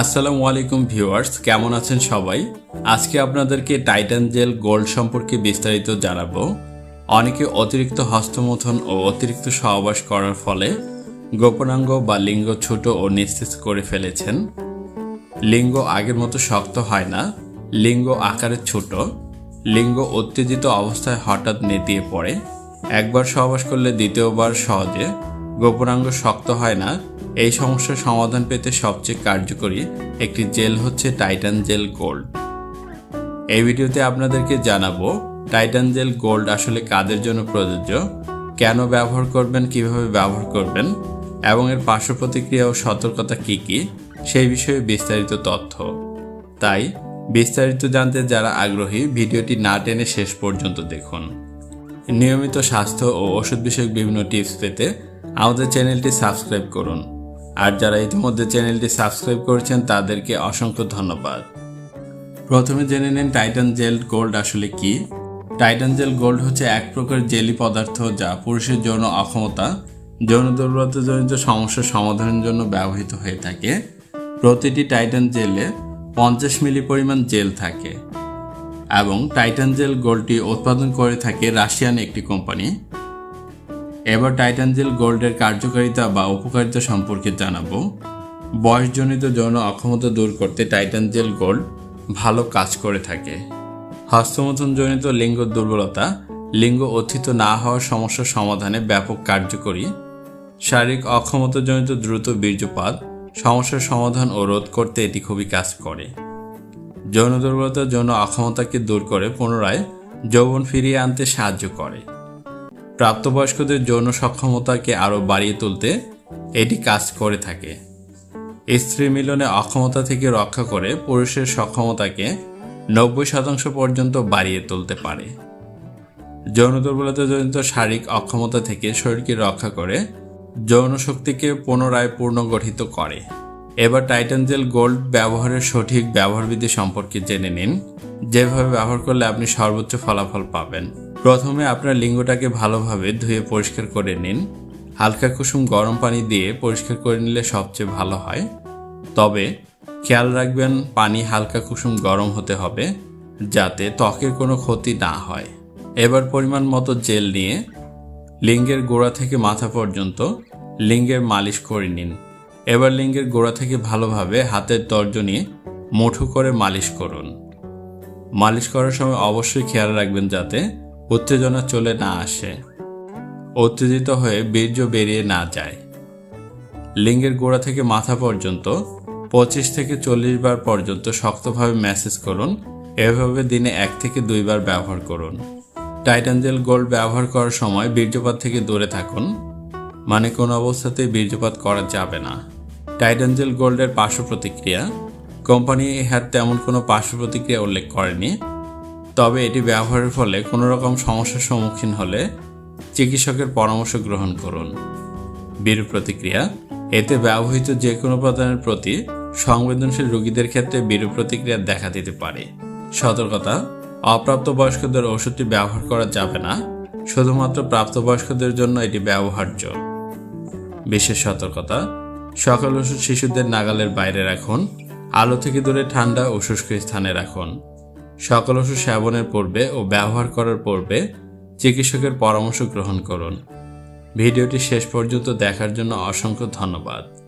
আসসালামু আলাইকুম ভিউয়ার্স, কেমন আছেন সবাই? আজকে আপনাদেরকে টাইটান জেল গোল্ড সম্পর্কে বিস্তারিত জানাব। অনেকে অতিরিক্ত হস্তমথন ও অতিরিক্ত সহবাস করার ফলে গোপনাঙ্গ বা লিঙ্গ ছোট ও নিস্তেজ করে ফেলেছেন। লিঙ্গ আগের মতো শক্ত হয় না, লিঙ্গ আকারে ছোট, লিঙ্গ উত্তেজিত অবস্থায় হঠাৎ নেতিয়ে পড়ে। একবার সহবাস করলে দ্বিতীয়বার সহজে গোপনাঙ্গ শক্ত হয় না এই সমস্যার সমাধান পেতে সবচেয়ে কার্যকরী একটি জেল হচ্ছে টাইটান জেল গোল্ড। এই ভিডিওতে আপনাদেরকে জানাব, টাইটান জেল গোল্ড আসলে কাদের জন্য প্রযোজ্য, কেন ব্যবহার করবেন, কীভাবে ব্যবহার করবেন, এবং এর পার্শ্ব প্রতিক্রিয়া ও সতর্কতা কি কি, সেই বিষয়ে বিস্তারিত তথ্য। তাই, বিস্তারিত জানতে যারা আগ্রহী, ভিডিওটি না টেনে শেষ পর্যন্ত দেখুন। নিয়মিত স্বাস্থ্য ও ওষুধ বিষয়ক বিভিন্ন টিপস পেতে আমাদের চ্যানেলটি সাবস্ক্রাইব করুন। আর যারা ইতিমধ্যে চ্যানেলটি সাবস্ক্রাইব করেছেন, তাদেরকে অসংখ্য ধন্যবাদ। প্রথমে জেনে নিন টাইটান জেল গোল্ড আসলে কি? টাইটান জেল গোল্ড হচ্ছে এক প্রকার জেলি পদার্থ যা পুরুষের যৌন অক্ষমতা, যৌন দুর্বলতাজনিত সমস্যার সমাধানের জন্য ব্যবহৃত হয়ে থাকে। প্রতিটি টাইটান জেলে পঞ্চাশ মিলি পরিমাণ জেল থাকে এবং টাইটান জেল গোল্ডটি উৎপাদন করে থাকে রাশিয়ান একটি কোম্পানি। এবার টাইটান জেল গোল্ডের কার্যকারিতা বা উপকারিতা সম্পর্কে জানাব। বয়সজনিত যৌন অক্ষমতা দূর করতে টাইটান জেল গোল্ড ভালো কাজ করে থাকে। হস্তমথনজনিত লিঙ্গ দুর্বলতা, লিঙ্গ অথিত না হওয়ার সমস্যার সমাধানে ব্যাপক কার্যকরী, শারীরিক অক্ষমতাজনিত দ্রুত বীর্যপাত, সমস্যার সমাধান ও রোধ করতে এটি খুবই কাজ করে। যৌন দুর্বলতার জন্য অক্ষমতাকে দূর করে পুনরায় যৌবন ফিরিয়ে আনতে সাহায্য করে। প্রাপ্তবয়স্কদের যৌন সক্ষমতাকে আরও বাড়িয়ে তুলতে এটি কাজ করে থাকে। স্ত্রী মিলনে অক্ষমতা থেকে রক্ষা করে পুরুষের সক্ষমতাকে নব্বই শতাংশ পর্যন্ত বাড়িয়ে তুলতে পারে। যৌন দুর্বলতাজনিত শারীরিক অক্ষমতা থেকে শরীরকে রক্ষা করে যৌন শক্তিকে পুনরায় পুনর্গঠিত করে। এবার টাইটান জেল গোল্ড ব্যবহারের সঠিক ব্যবহারবিধি সম্পর্কে জেনে নিন। যেভাবে ব্যবহার করলে আপনি সর্বোচ্চ ফলাফল পাবেন। প্রথমে আপনার লিঙ্গটাকে ভালোভাবে ধুয়ে পরিষ্কার করে নিন। হালকা কুসুম গরম পানি দিয়ে পরিষ্কার করে নিলে সবচেয়ে ভালো হয়। তবে খেয়াল রাখবেন, পানি হালকা কুসুম গরম হতে হবে, যাতে ত্বকের কোনো ক্ষতি না হয়। এবার পরিমাণ মতো জেল নিয়ে লিঙ্গের গোড়া থেকে মাথা পর্যন্ত লিঙ্গের মালিশ করে নিন। এবার লিঙ্গের গোড়া থেকে ভালোভাবে হাতের তর্জনী মুঠো করে মালিশ করুন। মালিশ করার সময় অবশ্যই খেয়াল রাখবেন যাতে উত্তেজনা চলে না আসে। উত্তেজিত হয়ে বীর্য বেরিয়ে না যায়। লিঙ্গের গোড়া থেকে মাথা পর্যন্ত, পঁচিশ থেকে চল্লিশ বার পর্যন্ত শক্তভাবে ম্যাসেজ করুন। এভাবে দিনে এক থেকে দুইবার ব্যবহার করুন। টাইটান জেল গোল্ড ব্যবহার করার সময় বীর্যপাত থেকে দূরে থাকুন। মানে কোনো অবস্থাতেই বীর্যপাত করা যাবে না। টাইটান জেল গোল্ডের পার্শ্ব প্রতিক্রিয়া। কোম্পানি ইহার তেমন কোনো পার্শ্ব প্রতিক্রিয়া উল্লেখ করেনি। তবে এটি ব্যবহারের ফলে কোনো রকম সমস্যার সম্মুখীন হলে চিকিৎসকের পরামর্শ গ্রহণ করুন। বিরূপ প্রতিক্রিয়া, এতে ব্যবহৃত যে কোনো উপাদানের প্রতি সংবেদনশীল রোগীদের ক্ষেত্রে বিরূপ প্রতিক্রিয়া দেখা দিতে পারে। সতর্কতা, অপ্রাপ্তবয়স্কদের ওষুধটি ব্যবহার করা যাবে না, শুধুমাত্র প্রাপ্তবয়স্কদের জন্য এটি ব্যবহার্য। বিশেষ সতর্কতা, সকল ওষুধ শিশুদের নাগালের বাইরে রাখুন, আলো থেকে দূরে ঠান্ডা ও শুষ্ক স্থানে রাখুন। সকল ওষুধ সেবনের পূর্বে ও ব্যবহার করার পূর্বে চিকিৎসকের পরামর্শ গ্রহণ করুন। ভিডিওটি শেষ পর্যন্ত দেখার জন্য অসংখ্য ধন্যবাদ।